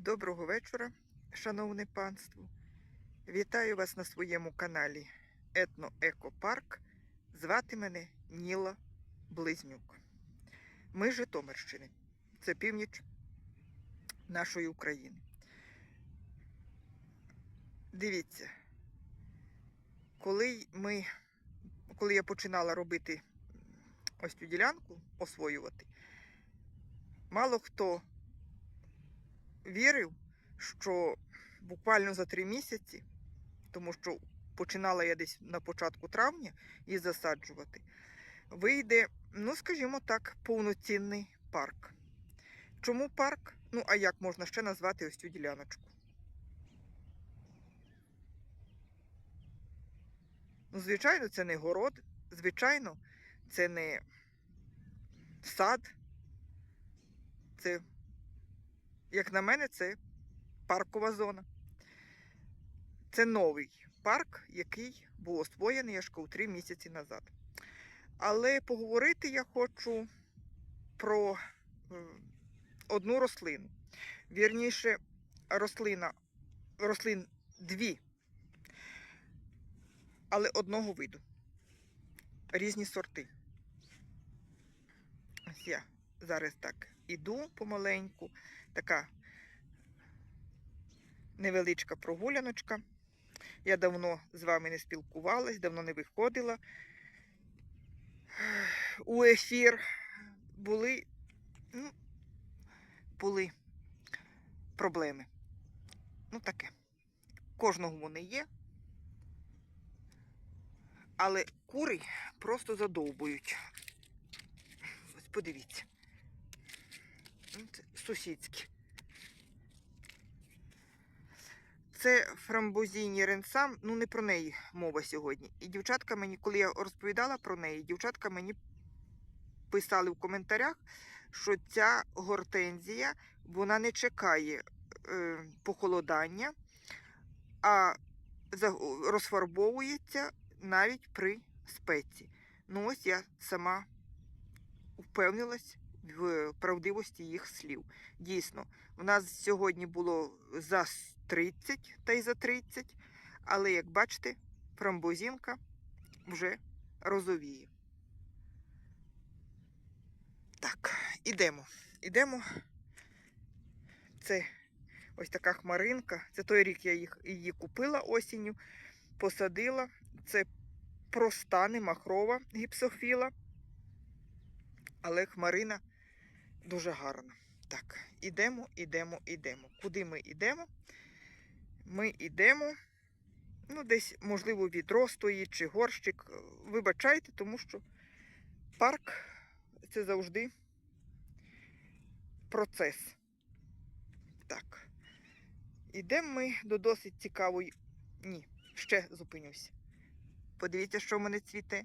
Доброго вечора, шановне панство. Вітаю вас на своєму каналі Етно Екопарк. Звати мене Ніла Близнюк. Ми Житомирщини. Це північ нашої України. Дивіться, коли ми, коли я починала робити ось цю ділянку, освоювати, мало хто вірив, що буквально за три місяці, тому що починала я десь на початку травня і засаджувати, вийде, ну скажімо так, повноцінний парк. Чому парк? Ну, а як можна ще назвати ось цю діляночку? Ну, звичайно, це не город, звичайно, це не сад. Це, як на мене, це паркова зона. Це новий парк, який був освоєний аж три місяці назад. Але поговорити я хочу про одну рослину. Вірніше, рослина, рослин дві, але одного виду. Різні сорти. Ось я зараз так іду помаленьку, така невеличка прогуляночка. Я давно з вами не спілкувалась, давно не виходила. У ефір були, ну, були проблеми. Ну, таке. Кожного вони є. Але кури просто задовбують. Ось подивіться. Ну, Це сусідські. Це фрамбозійні ренсам, ну не про неї мова сьогодні. І дівчатка мені, коли я розповідала про неї, дівчатка мені писали в коментарях, що ця гортензія вона не чекає е, похолодання, а розфарбовується навіть при спеці. Ну ось я сама впевнилась в правдивості їх слів. Дійсно, в нас сьогодні було за 30 та й за 30, але як бачите, фрамбозінка вже розовіє. Так, ідемо. Ідемо. Це ось така хмаринка. Це той рік я їх, її купила осінню, посадила. Це проста, не махрова гіпсофіла. Але хмарина дуже гарна. Так, ідемо, ідемо, ідемо. Куди ми йдемо? Ми йдемо. Ну, десь, можливо, відро стоїть чи горщик. Вибачайте, тому що парк це завжди процес. Так. Ідемо ми до досить цікавої. Ні, ще зупинюся. Подивіться, що в мене цвіте.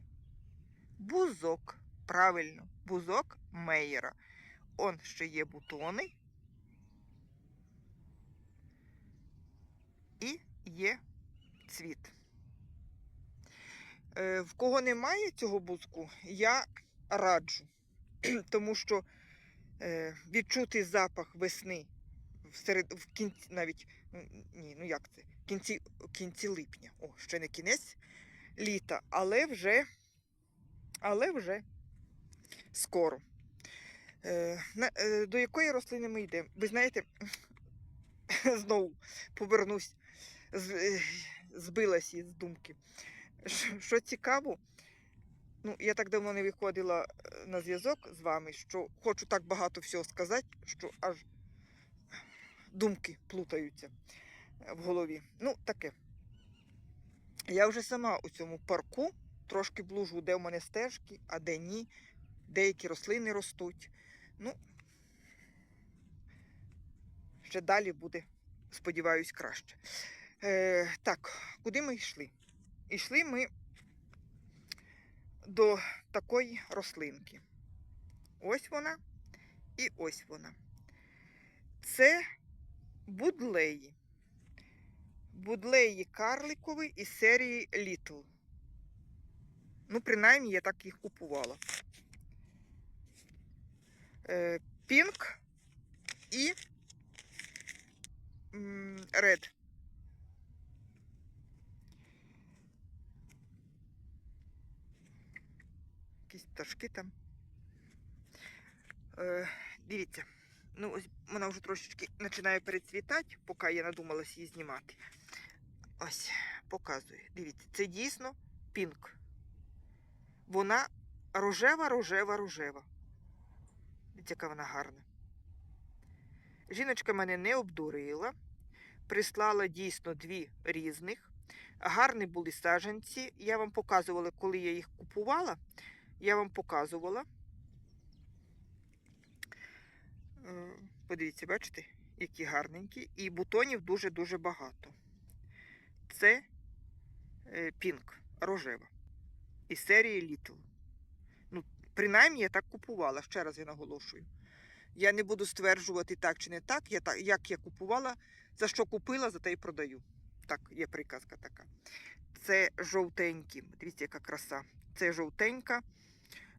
Бузок. Правильно, бузок Мейєра. Он ще є бутони. І є цвіт. Е, в кого немає цього бузку, я раджу, тому що е, відчути запах весни всеред, в кінці, навіть, ну, ні, ну як це? В кінці, кінці липня. О, ще не кінець літа, але вже, але вже скоро. Е, е, до якої рослини ми йдемо? Ви знаєте, знову повернусь, е, збилась із думки. Що, цікаво, ну, я так давно не виходила на зв'язок з вами, що хочу так багато всього сказати, що аж думки плутаються в голові. Ну, таке. Я вже сама у цьому парку трошки блужу, де в мене стежки, а де ні. Деякі рослини ростуть. Ну, ще далі буде, сподіваюсь, краще. Е, так, куди ми йшли? Йшли ми до такої рослинки. Ось вона і ось вона. Це будлеї. Будлеї карликові із серії Little. Ну, принаймні, я так їх купувала. Е, Пінк і Red. Якісь пташки там. Е, дивіться, ну ось вона вже трошечки починає перецвітати, поки я надумалась її знімати. Ось, показую. Дивіться, це дійсно пінк. Вона рожева, рожева, рожева. Дивіться, яка вона гарна. Жіночка мене не обдурила. Прислала дійсно дві різних. Гарні були саджанці. Я вам показувала, коли я їх купувала. Я вам показувала. Е, Подивіться, бачите, які гарненькі. І бутонів дуже-дуже багато. Це е, пінк, рожева. Із серії Little. Принаймні я так купувала, ще раз я наголошую. Я не буду стверджувати так чи не так. Я, так як я купувала, за що купила, за те й продаю. Так, є приказка така. Це жовтенькі. Дивіться, яка краса. Це жовтенька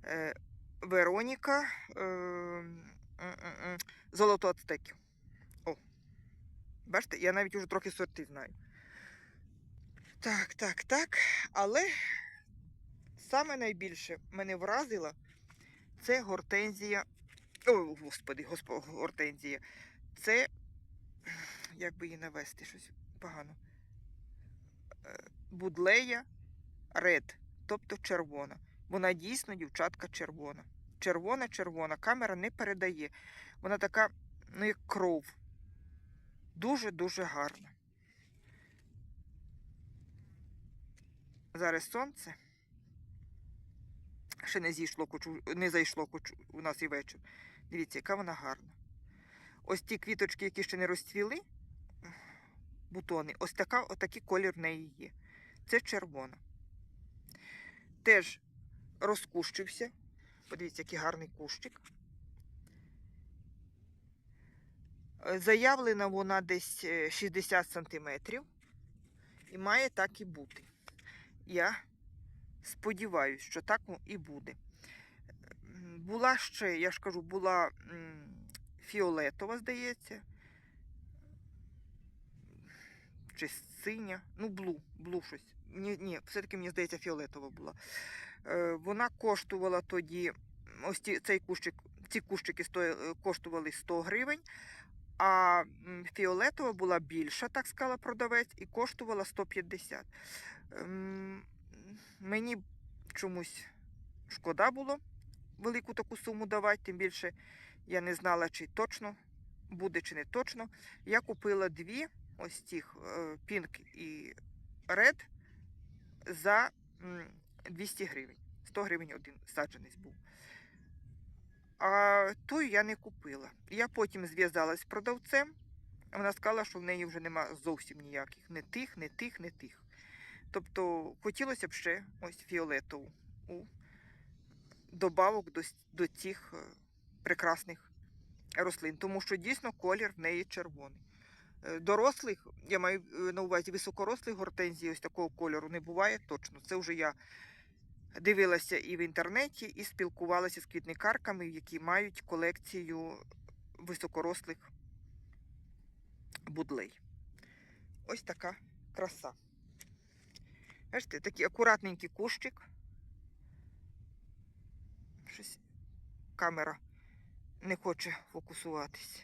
е, Вероніка е, м, м, золото ацтеків. О. Бачите, я навіть уже трохи сорти знаю. Так, так, так. Але саме найбільше мене вразила це гортензія. О, господи, госпо, гортензія. Це, як би її навести, щось погано. Е, Будлея Ред, тобто червона. Вона дійсно дівчатка червона. Червона, червона. Камера не передає. Вона така, ну, як кров. Дуже-дуже гарна. Зараз сонце. Ще не зійшло, кочу, не зайшло кочу, у нас і вечір. Дивіться, яка вона гарна. Ось ті квіточки, які ще не розцвіли, бутони, ось така, отакий колір в неї є. Це червона. Теж розкущився. Подивіться, який гарний кущик. Е, Заявлена вона десь е, 60 сантиметрів. І має так і бути. Я сподіваюся, що так і буде. Була ще, я ж кажу, була фіолетова, здається. Чи синя. Ну, блу, блу щось. Ні, ні, все-таки мені здається, фіолетова була. Е, вона коштувала тоді, ось цей кущик, ці кущики стояли, коштували 100 гривень, а фіолетова була більша, так сказала продавець, і коштувала 150. Мені чомусь шкода було велику таку суму давати, тим більше я не знала, чи точно буде, чи не точно. Я купила дві ось цих е, Pink і Red за 200 гривень. 100 гривень один саджанець був. А ту я не купила. Я потім зв'язалась з продавцем. Вона сказала, що в неї вже нема зовсім ніяких. Не тих, не тих, не тих. Тобто хотілося б ще ось фіолетову у добавок до, до цих е, прекрасних рослин, тому що дійсно колір в неї червоний. Е, Дорослих, я маю е, на увазі високорослих гортензій ось такого кольору не буває точно. Це вже я дивилася і в інтернеті, і спілкувалася з квітникарками, які мають колекцію високорослих будлей. Ось така краса. Бачите, такий акуратненький кущик. Щось камера не хоче фокусуватись.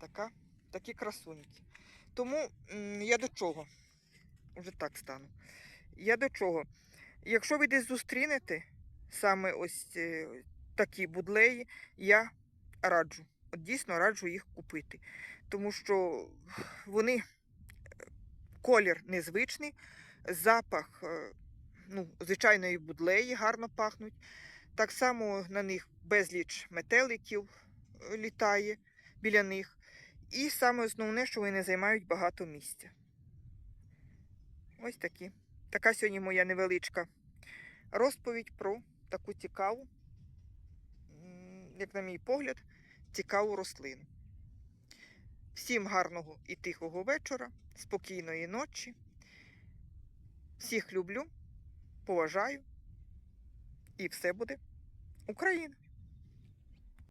Така, такі красуньки. Тому я до чого? Вже так стану. Я до чого? Якщо ви десь зустрінете саме ось е, такі будлеї, я раджу. От дійсно раджу їх купити. Тому що вони е, колір незвичний, запах е, ну, звичайної будлеї гарно пахнуть. Так само на них безліч метеликів літає біля них. І саме основне, що вони займають багато місця. Ось такі. Така сьогодні моя невеличка розповідь про таку цікаву, як на мій погляд, цікаву рослину. Всім гарного і тихого вечора, спокійної ночі. Всіх люблю, поважаю. І все буде Україна.